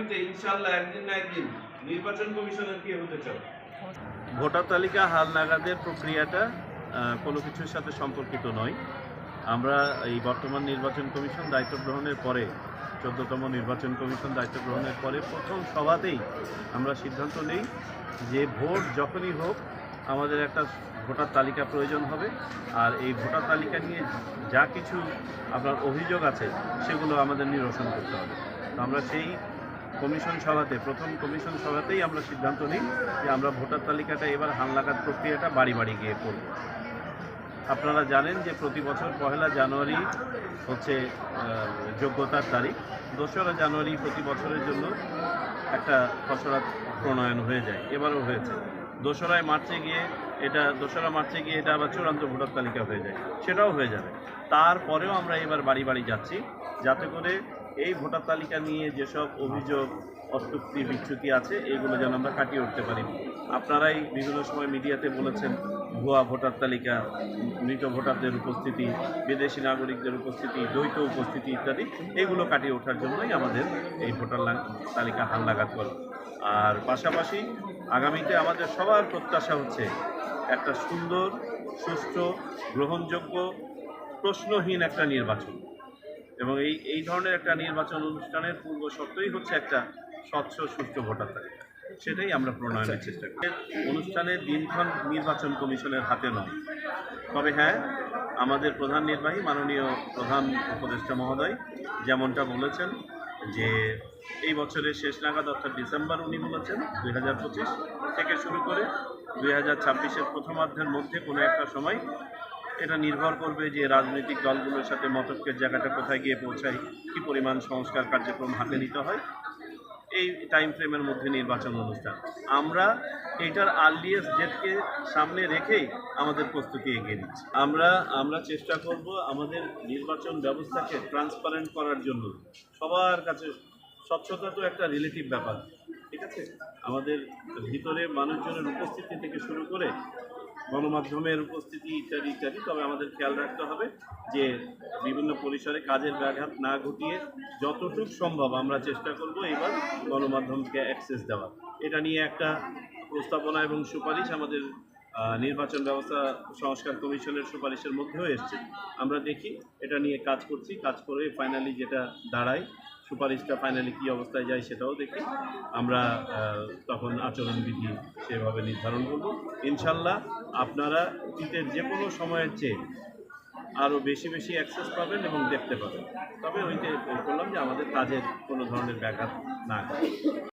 আগামীতে ইনশাল্লাহ একদিন না একদিন নির্বাচন কমিশনের কে হতে চাও? ভোটার তালিকা হাল নাগাদের প্রক্রিয়াটা কোনো কিছুর সাথে সম্পর্কিত নয়। আমরা এই বর্তমান নির্বাচন কমিশন দায়িত্ব গ্রহণের পরে, চোদ্দতম নির্বাচন কমিশন দায়িত্ব গ্রহণের পরে প্রথম সভাতেই আমরা সিদ্ধান্ত নেই যে ভোট যখনই হোক, আমাদের একটা ভোটার তালিকা প্রয়োজন হবে। আর এই ভোটার তালিকা নিয়ে যা কিছু আপনার অভিযোগ আছে, সেগুলো আমাদের নিরসন করতে হবে। তো আমরা সেই কমিশন সভাতে, প্রথম কমিশন সভাতেই আমরা সিদ্ধান্ত নিই যে আমরা ভোটার তালিকাটা এবার হালনাগাদ প্রক্রিয়াটা বাড়ি বাড়ি গিয়ে করব। আপনারা জানেন যে প্রতি বছর পহেলা জানুয়ারি হচ্ছে যোগ্যতার তারিখ। দোসরা জানুয়ারি প্রতি বছরের জন্য একটা খসড়া প্রণয়ন হয়ে যায়, এবারও হয়েছে। দোসরায় মার্চে গিয়ে এটা, দোসরা মার্চে গিয়ে এটা আবার চূড়ান্ত ভোটার তালিকা হয়ে যায়, সেটাও হয়ে যাবে। তারপরেও আমরা এবার বাড়ি বাড়ি যাচ্ছি, যাতে করে এই ভোটার তালিকা নিয়ে যেসব অভিযোগ অস্তুক্তি বিচ্যুতি আছে, এগুলো যেন আমরা কাটিয়ে উঠতে পারি। আপনারাই বিভিন্ন সময় মিডিয়াতে বলেছেন, ভুয়া ভোটার তালিকা, মৃত ভোটারদের উপস্থিতি, বিদেশি নাগরিকদের উপস্থিতি, দ্বৈত উপস্থিতি ইত্যাদি, এগুলো কাটিয়ে ওঠার জন্যই আমাদের এই ভোটার তালিকা হালনাগাদ করা। আর পাশাপাশি আগামীতে আমাদের সবার প্রত্যাশা হচ্ছে, একটা সুন্দর, সুষ্ঠু, গ্রহণযোগ্য, প্রশ্নহীন একটা নির্বাচন। এবং এই এই ধরনের একটা নির্বাচন অনুষ্ঠানের পূর্ব শর্তই হচ্ছে একটা স্বচ্ছ সুষ্ঠু ভোটার তালিকা। সেটাই আমরা প্রণয়নের চেষ্টা করি। অনুষ্ঠানের দিনক্ষণ নির্বাচন কমিশনের হাতে নয় তবে হ্যাঁ আমাদের প্রধান নির্বাহী মাননীয় প্রধান উপদেষ্টা মহোদয় যেমনটা বলেছেন যে এই বছরের শেষ নাগাদ অর্থাৎ ডিসেম্বর উনি বলেছেন দুই হাজার পঁচিশ থেকে শুরু করে দুই হাজার ছাব্বিশের প্রথমার্ধের মধ্যে কোনো একটা সময় এটা নির্ভর করবে যে রাজনৈতিক দলগুলোর সাথে মতকের জায়গাটা কোথায় গিয়ে পৌঁছায়, কী পরিমাণ সংস্কার কার্যক্রম হাতে নিতে হয়। এই টাইম ফ্রেমের মধ্যে নির্বাচন অনুষ্ঠান। আমরা এটার আর্লিয়েস্ট ডেটকে সামনে রেখেই আমাদের প্রস্তুতি এগিয়ে দিচ্ছি আমরা আমরা চেষ্টা করব আমাদের নির্বাচন ব্যবস্থাকে ট্রান্সপারেন্ট করার জন্য। সবার কাছে স্বচ্ছতা তো একটা রিলেটিভ ব্যাপার, ঠিক আছে? আমাদের ভিতরে মানুষজনের উপস্থিতি থেকে শুরু করে গণমাধ্যমের উপস্থিতি ইত্যাদি ইত্যাদি, তবে আমাদের খেয়াল রাখতে হবে যে বিভিন্ন পরিসরে কাজের ব্যাঘাত না ঘটিয়ে যতটুকু সম্ভব আমরা চেষ্টা করব এবার গণমাধ্যমকে অ্যাক্সেস দেওয়া এটা নিয়ে একটা প্রস্তাবনা এবং সুপারিশ আমাদের নির্বাচন ব্যবস্থা সংস্কার কমিশনের সুপারিশের মধ্যেও এসছে। আমরা দেখি, এটা নিয়ে কাজ করছি, কাজ করে ফাইনালি যেটা দাঁড়ায় সুপারিশটা ফাইনালি কী অবস্থায় যায় সেটাও দেখি আমরা তখন আচরণবিধি সেভাবে নির্ধারণ করব ইনশাল্লাহ আপনারা শীতের যে কোনো সময়ের চেয়ে আরও বেশি বেশি অ্যাক্সেস পাবেন এবং দেখতে পাবেন তবে ওইটাই বললাম যে আমাদের কাজের কোনো ধরনের ব্যাঘাত না।